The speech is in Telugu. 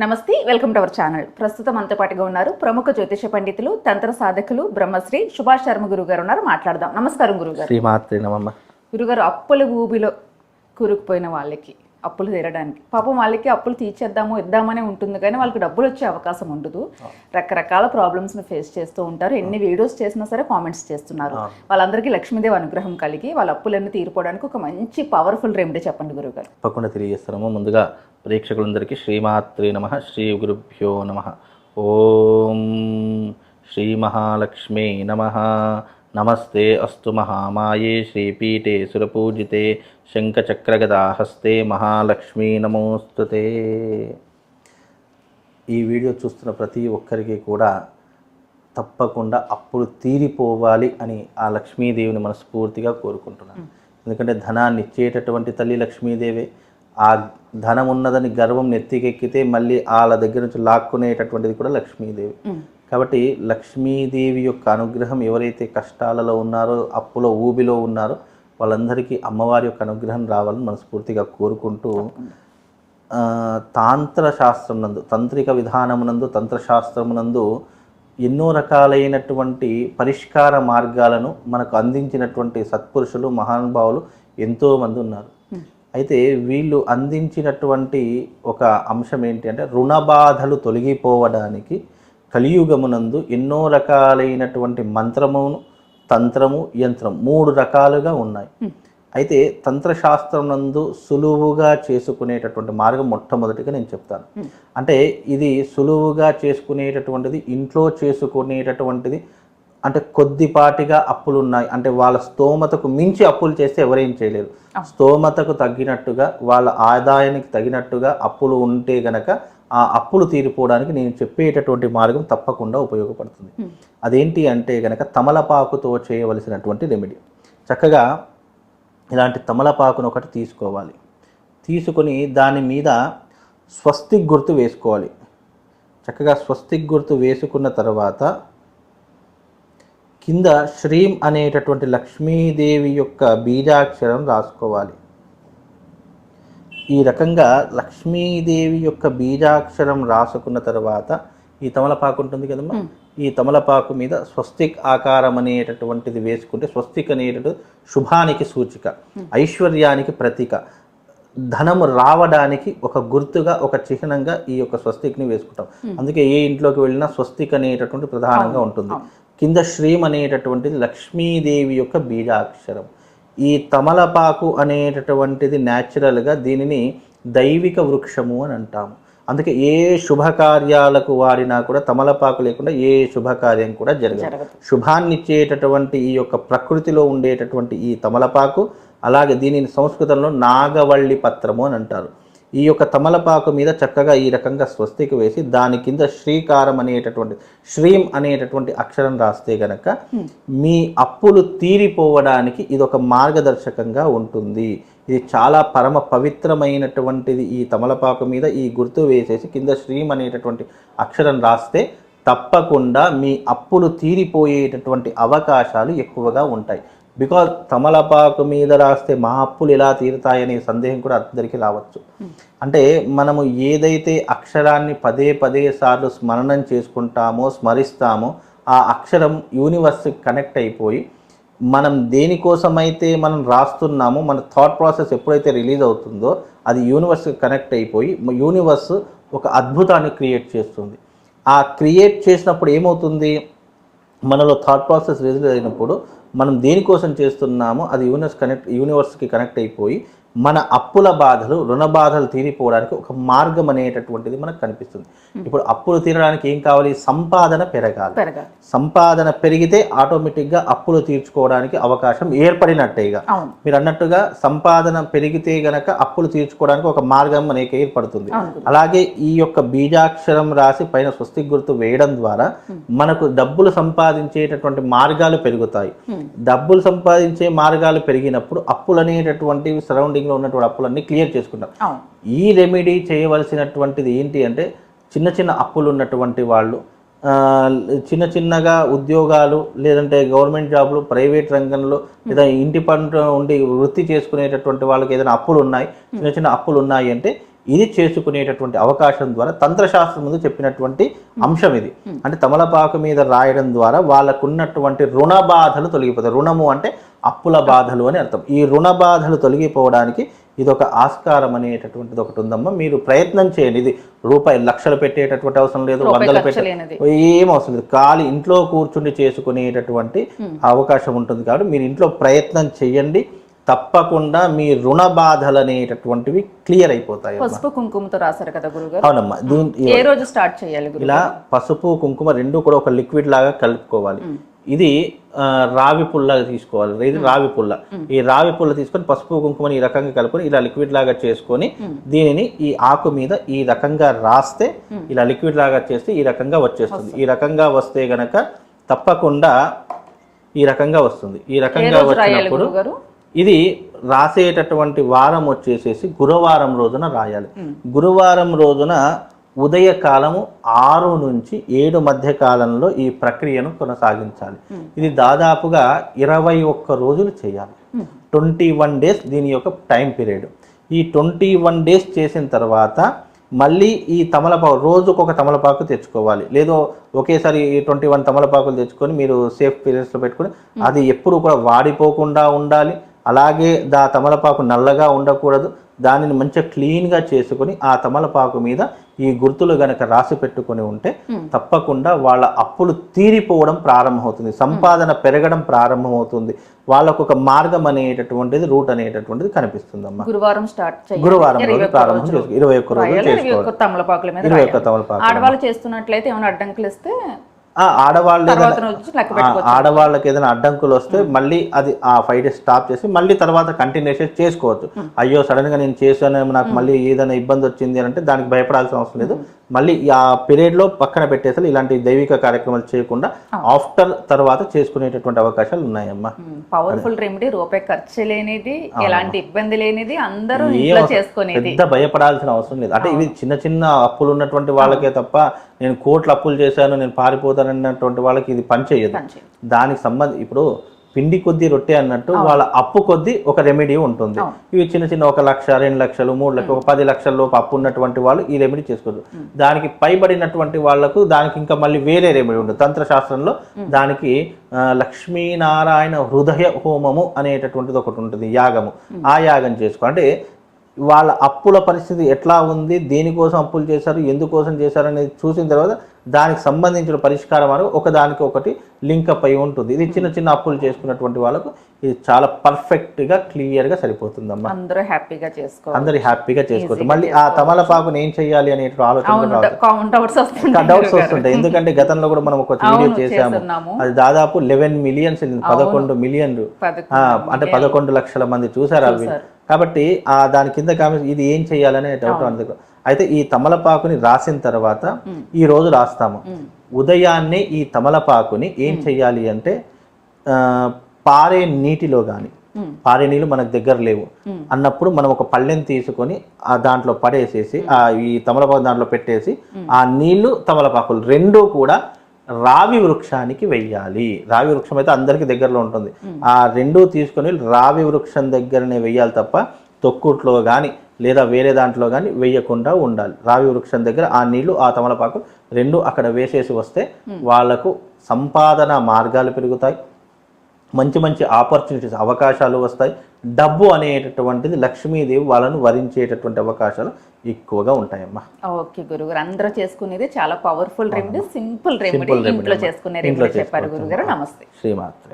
నమస్తే వెల్కమ్ టు అవర్ ఛానల్. ప్రస్తుతం మనతో పాటుగా ఉన్నారు ప్రముఖ జ్యోతిష పండితులు తంత్ర సాధకులు బ్రహ్మశ్రీ సుభాష్ శర్మ గురువు గారు ఉన్నారు. మాట్లాడదాం. నమస్కారం గురుగారు. శ్రీమాత్రి నమమ్మ గురుగారు అప్పుల ఊబిలో కూరుకుపోయిన వాళ్ళకి అప్పులు తీరడానికి. పాపం వాళ్ళకి అప్పులు తీర్చేద్దాము ఇద్దామనే ఉంటుంది కానీ వాళ్ళకి డబ్బులు వచ్చే అవకాశం ఉండదు. రకరకాల ప్రాబ్లమ్స్ని ఫేస్ చేస్తూ ఉంటారు. ఎన్ని వీడియోస్ చేసినా సరే కామెంట్స్ చేస్తున్నారు. వాళ్ళందరికీ లక్ష్మీదేవి అనుగ్రహం కలిగి వాళ్ళ అప్పులన్నీ తీరిపోవడానికి ఒక మంచి పవర్ఫుల్ రెమెడీ చెప్పండి గురుగారు. తప్పకుండా తెలియజేస్తున్నాము ముందుగా ప్రేక్షకులందరికీ శ్రీమాత్రి నమ. శ్రీ గురుభ్యో నమ. ఓం శ్రీ మహాలక్ష్మీ నమ. నమస్తే అస్తు మహామాయే శ్రీపీఠే సురపూజితే శంఖచక్రగదాహస్తే మహాలక్ష్మీ నమోస్తుతే. ఈ వీడియో చూస్తున్న ప్రతి ఒక్కరికి కూడా తప్పకుండా అప్పుడు తీరిపోవాలి అని ఆ లక్ష్మీదేవిని మనస్ఫూర్తిగా కోరుకుంటున్నాను. ఎందుకంటే ధనాన్ని ఇచ్చేటటువంటి తల్లి లక్ష్మీదేవే. ఆ ధనం ఉన్నదని గర్వం నెత్తికెక్కితే మళ్ళీ వాళ్ళ దగ్గర నుంచి లాక్కునేటటువంటిది కూడా లక్ష్మీదేవి. కాబట్టి లక్ష్మీదేవి యొక్క అనుగ్రహం ఎవరైతే కష్టాలలో ఉన్నారో అప్పులో ఊబిలో ఉన్నారో వాళ్ళందరికీ అమ్మవారి యొక్క అనుగ్రహం రావాలని మనస్ఫూర్తిగా కోరుకుంటూ తాంత్ర శాస్త్రం నందు తంత్రిక విధానమునందు తంత్రశాస్త్రమునందు ఎన్నో రకాలైనటువంటి పరిష్కార మార్గాలను మనకు అందించినటువంటి సత్పురుషులు మహానుభావులు ఎంతోమంది ఉన్నారు. అయితే వీళ్ళు అందించినటువంటి ఒక అంశం ఏంటి అంటే రుణ బాధలు తొలగిపోవడానికి కలియుగమునందు ఎన్నో రకాలైనటువంటి మంత్రమును తంత్రము యంత్రం మూడు రకాలుగా ఉన్నాయి. అయితే తంత్రశాస్త్రం నందు సులువుగా చేసుకునేటటువంటి మార్గం మొట్టమొదటిగా నేను చెప్తాను. అంటే ఇది సులువుగా చేసుకునేటటువంటిది ఇంట్లో చేసుకునేటటువంటిది అంటే కొద్దిపాటిగా అప్పులు ఉన్నాయి అంటే వాళ్ళ స్తోమతకు మించి అప్పులు చేస్తే ఎవరేం చేయలేరు. స్తోమతకు తగ్గినట్టుగా వాళ్ళ ఆదాయానికి తగినట్టుగా అప్పులు ఉంటే గనక ఆ అప్పులు తీరిపోవడానికి నేను చెప్పేటటువంటి మార్గం తప్పకుండా ఉపయోగపడుతుంది. అదేంటి అంటే గనక తమలపాకుతో చేయవలసినటువంటి రెమెడీ. చక్కగా ఇలాంటి తమలపాకును ఒకటి తీసుకోవాలి. తీసుకొని దాని మీద స్వస్తిక్ గుర్తు వేసుకోవాలి. చక్కగా స్వస్తిక్ గుర్తు వేసుకున్న తర్వాత కింద శ్రీం అనేటటువంటి లక్ష్మీదేవి యొక్క బీజాక్షరం రాసుకోవాలి. ఈ రకంగా లక్ష్మీదేవి యొక్క బీజాక్షరం రాసుకున్న తర్వాత ఈ తమలపాకు ఉంటుంది కదమ్మా? ఈ తమలపాకు మీద స్వస్తిక్ ఆకారం అనేటటువంటిది వేసుకుంటే స్వస్తిక్ అనేటటువంటి శుభానికి సూచిక ఐశ్వర్యానికి ప్రతీక ధనము రావడానికి ఒక గుర్తుగా ఒక చిహ్నంగా ఈ యొక్క స్వస్తిక్ని వేసుకుంటాం. అందుకే ఏ ఇంట్లోకి వెళ్ళినా స్వస్తిక్ అనేటటువంటి ప్రధానంగా ఉంటుంది. కింద శ్రీం అనేటటువంటిది లక్ష్మీదేవి యొక్క బీజాక్షరం. ఈ తమలపాకు అనేటటువంటిది న్యాచురల్గా దీనిని దైవిక వృక్షము అని అంటాము. అందుకే ఏ శుభకార్యాలకు వాడినా కూడా తమలపాకు లేకుండా ఏ శుభకార్యం కూడా జరగదు. జరగదు. శుభాన్ని ఇచ్చేటటువంటి ఈ యొక్క ప్రకృతిలో ఉండేటటువంటి ఈ తమలపాకు అలాగే దీనిని సంస్కృతంలో నాగవల్లి పత్రము అని అంటారు. ఈ యొక్క తమలపాకు మీద చక్కగా ఈ రకంగా స్వస్తికి వేసి దాని కింద శ్రీకారం అనేటటువంటి శ్రీం అనేటటువంటి అక్షరం రాస్తే గనక మీ అప్పులు తీరిపోవడానికి ఇది ఒక మార్గదర్శకంగా ఉంటుంది. ఇది చాలా పరమ పవిత్రమైనటువంటిది ఈ తమలపాకు మీద ఈ గుర్తు వేసేసి కింద శ్రీం అనేటటువంటి అక్షరం రాస్తే తప్పకుండా మీ అప్పులు తీరిపోయేటటువంటి అవకాశాలు ఎక్కువగా ఉంటాయి. బికాజ్ తమలపాకు మీద రాస్తే మా అప్పులు ఎలా తీరుతాయనే సందేహం కూడా అందరికీ రావచ్చు. అంటే మనము ఏదైతే అక్షరాన్ని పదే పదే సార్లు స్మరణం చేసుకుంటామో స్మరిస్తామో ఆ అక్షరం యూనివర్స్కి కనెక్ట్ అయిపోయి మనం దేనికోసమైతే మనం రాస్తున్నామో మన థాట్ ప్రాసెస్ ఎప్పుడైతే రిలీజ్ అవుతుందో అది యూనివర్స్కి కనెక్ట్ అయిపోయి యూనివర్స్ ఒక అద్భుతాన్ని క్రియేట్ చేస్తుంది. ఆ క్రియేట్ చేసినప్పుడు ఏమవుతుంది? మనలో థాట్ ప్రాసెస్ రిలీజ్ అయినప్పుడు మనం దేనికోసం చేస్తున్నామో అది యూనివర్స్ కనెక్ట్ యూనివర్స్కి కనెక్ట్ అయిపోయి మన అప్పుల బాధలు రుణ బాధలు తీరిపోవడానికి ఒక మార్గం అనేటటువంటిది మనకు కనిపిస్తుంది. ఇప్పుడు అప్పులు తీరడానికి ఏం కావాలి? సంపాదన పెరగాలి. సంపాదన పెరిగితే ఆటోమేటిక్గా అప్పులు తీర్చుకోవడానికి అవకాశం ఏర్పడినట్టేగా మీరు అన్నట్టుగా సంపాదన పెరిగితే గనక అప్పులు తీర్చుకోవడానికి ఒక మార్గం మనకి ఏర్పడుతుంది. అలాగే ఈ యొక్క బీజాక్షరం రాసి పైన స్వస్తి గుర్తు వేయడం ద్వారా మనకు డబ్బులు సంపాదించేటటువంటి మార్గాలు పెరుగుతాయి. డబ్బులు సంపాదించే మార్గాలు పెరిగినప్పుడు అప్పులు అనేటటువంటివి సరౌండింగ్ లో ఉన్నటువంటి అప్పులన్నీ క్లియర్ చేసుకుంటాం. అవును. ఈ రెమెడీ చేయవలసినటువంటిది ఏంటి అంటే చిన్న చిన్న అప్పులు ఉన్నటువంటి వాళ్ళు చిన్న చిన్నగా ఉద్యోగాలు లేదంటే గవర్నమెంట్ జాబులు ప్రైవేట్ రంగంలో లేదా ఇంటి పనులు ఉండి వృత్తి చేసుకునేటటువంటి వాళ్ళకి ఏదైనా అప్పులు ఉన్నాయి చిన్న చిన్న అప్పులు ఉన్నాయి అంటే ఇది చేసుకునేటటువంటి అవకాశం ద్వారా తంత్రశాస్త్రం ముందు చెప్పినటువంటి అంశం ఇది. అంటే తమలపాకు మీద రాయడం ద్వారా వాళ్ళకున్నటువంటి రుణ బాధలు తొలగిపోతాయి. రుణము అంటే అప్పుల బాధలు అని అర్థం. ఈ రుణ బాధలు తొలగిపోవడానికి ఇది ఒక ఆస్కారం అనేటటువంటిది ఒకటి ఉందమ్మా. మీరు ప్రయత్నం చేయండి. ఇది రూపాయి లక్షలు పెట్టేటటువంటి అవసరం లేదు వందలు పెట్టే. ఏం అవసరం లేదు. ఖాళీ ఇంట్లో కూర్చుండి చేసుకునేటటువంటి అవకాశం ఉంటుంది కాబట్టి మీరు ఇంట్లో ప్రయత్నం చేయండి. తప్పకుండా మీ రుణ బాధలు అనేటటువంటివి క్లియర్ అయిపోతాయి. పసుపు కుంకుమతో రాశారు కదా గురుగారు? అవునమ్మా ఏ రోజు స్టార్ట్ చేయాలి ఇలా పసుపు కుంకుమ రెండు కూడా ఒక లిక్విడ్ లాగా కలుపుకోవాలి. ఇది రావి పుల్ల తీసుకోవాలి. ఇది రావి పుల్ల. ఈ రావి పుల్ల తీసుకొని పసుపు కుంకుమని ఈ రకంగా కలుపుకొని ఇలా లిక్విడ్ లాగా చేసుకొని దీనిని ఈ ఆకు మీద ఈ రకంగా రాస్తే ఇలా లిక్విడ్ లాగా చేస్తే ఈ రకంగా వచ్చేస్తుంది. ఈ రకంగా వస్తే గనక తప్పకుండా ఈ రకంగా వస్తుంది. ఈ రకంగా వచ్చినప్పుడు ఇది రాసేటటువంటి వారం వచ్చేసేసి గురువారం రోజున రాయాలి. గురువారం రోజున ఉదయకాలము ఆరు నుంచి ఏడు మధ్య కాలంలో ఈ ప్రక్రియను కొనసాగించాలి. ఇది దాదాపుగా ఇరవై ఒక్క రోజులు చేయాలి. ట్వంటీ వన్ డేస్ దీని యొక్క టైం పీరియడ్. ఈ ట్వంటీ వన్ డేస్ చేసిన తర్వాత మళ్ళీ ఈ తమలపాకు రోజుకు ఒక తమలపాకు తెచ్చుకోవాలి. లేదో ఒకేసారి ట్వంటీ వన్ తమలపాకులు తెచ్చుకొని మీరు సేఫ్ పీరియడ్స్లో పెట్టుకొని అది ఎప్పుడు కూడా వాడిపోకుండా ఉండాలి. అలాగే దా తమలపాకు నల్లగా ఉండకూడదు. దానిని మంచిగా క్లీన్గా చేసుకొని ఆ తమలపాకు మీద ఈ గుర్తులు గనక రాసి పెట్టుకొని ఉంటే తప్పకుండా వాళ్ళ అప్పులు తీరిపోవడం ప్రారంభమవుతుంది. సంపాదన పెరగడం ప్రారంభమవుతుంది. వాళ్ళకు ఒక మార్గం అనేటటువంటిది రూట్ అనేటటువంటిది కనిపిస్తుందమ్మా. గురువారం స్టార్ట్ గురువారం ఇరవై రోజు ఒక్క ప్రారంభం చేసుకో ఇరవై ఒక్క రాయాలి? ఇరవై ఒక్క తమలపాకుల మీద ఇరవై ఒక్క రాయాలి. తమలపాకు ఆడవాళ్ళు చేస్తున్నట్లయితే ఏమైనా అడ్డంకులు ఇస్తే ఆడవాళ్ళు ఆడవాళ్ళకి ఏదైనా అడ్డంకులు వస్తే మళ్ళీ అది ఆ ఫైవ్ డేస్ స్టాప్ చేసి మళ్ళీ తర్వాత కంటిన్యూషన్ చేసుకోవచ్చు. అయ్యో సడన్గా నేను చేశాను నాకు మళ్ళీ ఏదైనా ఇబ్బంది వచ్చింది అని అంటే దానికి భయపడాల్సిన అవసరం లేదు. మళ్ళీ ఆ పీరియడ్లో పక్కన పెట్టేసి ఇలాంటి దైవిక కార్యక్రమాలు చేయకుండా ఆఫ్టర్ తర్వాత చేసుకునేటటువంటి అవకాశాలు ఉన్నాయమ్మా. పవర్ఫుల్ రెమెడీ రూపాయి ఖర్చు లేనిది ఎలాంటి ఇబ్బంది లేనిది అందరూ చేసుకునేది. పెద్ద భయపడాల్సిన అవసరం లేదు. అంటే ఇవి చిన్న చిన్న అప్పులు ఉన్నటువంటి వాళ్ళకే తప్ప నేను కోట్లు అప్పులు చేశాను నేను పారిపోతాను అన్నటువంటి వాళ్ళకి ఇది పని చేయదు. పనిచేయదు. దానికి సంబంధం ఇప్పుడు పిండి కొద్దీ రొట్టె అన్నట్టు వాళ్ళ అప్పు కొద్దీ ఒక రెమెడీ ఉంటుంది. ఇవి చిన్న చిన్న ఒక లక్ష రెండు లక్షలు మూడు లక్షలు ఒక పది లక్షల లోపు అప్పు ఉన్నటువంటి వాళ్ళు ఈ రెమెడీ చేసుకోవచ్చు దానికి పైబడినటువంటి వాళ్ళకు దానికి ఇంకా మళ్ళీ వేరే రెమెడీ ఉంటుంది. తంత్రశాస్త్రంలో దానికి లక్ష్మీనారాయణ హృదయ హోమము అనేటటువంటిది ఒకటి ఉంటుంది యాగము. ఆ యాగం చేసుకో అంటే వాళ్ళ అప్పుల పరిస్థితి ఎట్లా ఉంది దేనికోసం అప్పులు చేశారు ఎందుకోసం చేశారు అనేది చూసిన తర్వాత దానికి సంబంధించిన పరిష్కారం అనేది ఒకదానికి ఒకటి లింకప్ అయి ఉంటుంది. ఇది చిన్న చిన్న అప్పులు చేసుకున్నటువంటి వాళ్ళకు ఇది చాలా పర్ఫెక్ట్గా క్లియర్గా సరిపోతుందమ్మా. అందరూ హ్యాపీగా చేసుకోవాలి అందరు హ్యాపీగా చేసుకోవచ్చు. మళ్ళీ ఆ తమలపాకుని ఏం చేయాలి అనే ఆలోచన డౌట్స్ వస్తుంటాయి ఎందుకంటే గతంలో కూడా మనం ఒక వీడియో చేసాము. అది దాదాపు లెవెన్ మిలియన్స్ పదకొండు మిలియన్లు అంటే పదకొండు లక్షల మంది చూసారు అవి? కాబట్టి ఆ దాని కింద కామెంట్స్ ఇది ఏం చేయాలనే డౌట్ అందుకు. అయితే ఈ తమలపాకుని రాసిన తర్వాత ఈ రోజు రాస్తాము. ఉదయాన్నే ఈ తమలపాకుని ఏం చెయ్యాలి అంటే పారే నీటిలో కానీ పారే నీళ్ళు మనకు దగ్గర లేవు. అన్నప్పుడు మనం ఒక పళ్ళెం తీసుకొని ఆ దాంట్లో పడేసేసి ఆ ఈ తమలపాకు దాంట్లో పెట్టేసి ఆ నీళ్ళు తమలపాకులు రెండూ కూడా రావి వృక్షానికి వెయ్యాలి. రావి వృక్షం అయితే అందరికీ దగ్గరలో ఉంటుంది. ఆ రెండూ తీసుకొని రావి వృక్షం దగ్గరనే వెయ్యాలి తప్ప తొక్కుట్లో కానీ లేదా వేరే దాంట్లో కానీ వెయ్యకుండా ఉండాలి. రావి వృక్షం దగ్గర ఆ నీళ్ళు ఆ తమలపాకు రెండు అక్కడ వేసేసి వస్తే వాళ్ళకు సంపాదన మార్గాలు పెరుగుతాయి. మంచి మంచి ఆపర్చునిటీస్ అవకాశాలు వస్తాయి. డబ్బు అనేటటువంటిది లక్ష్మీదేవి వాళ్ళను వరించేటటువంటి అవకాశాలు ఎక్కువగా ఉంటాయమ్మా. ఓకే గురుగారు అందరూ చేసుకునేది చాలా పవర్ఫుల్ రెమెడీ సింపుల్ రెమెడీ ఇంట్లో. చేసుకునే రెమెడీ చెప్పారు. గురుగారు. నమస్తే. శ్రీమాత్రే.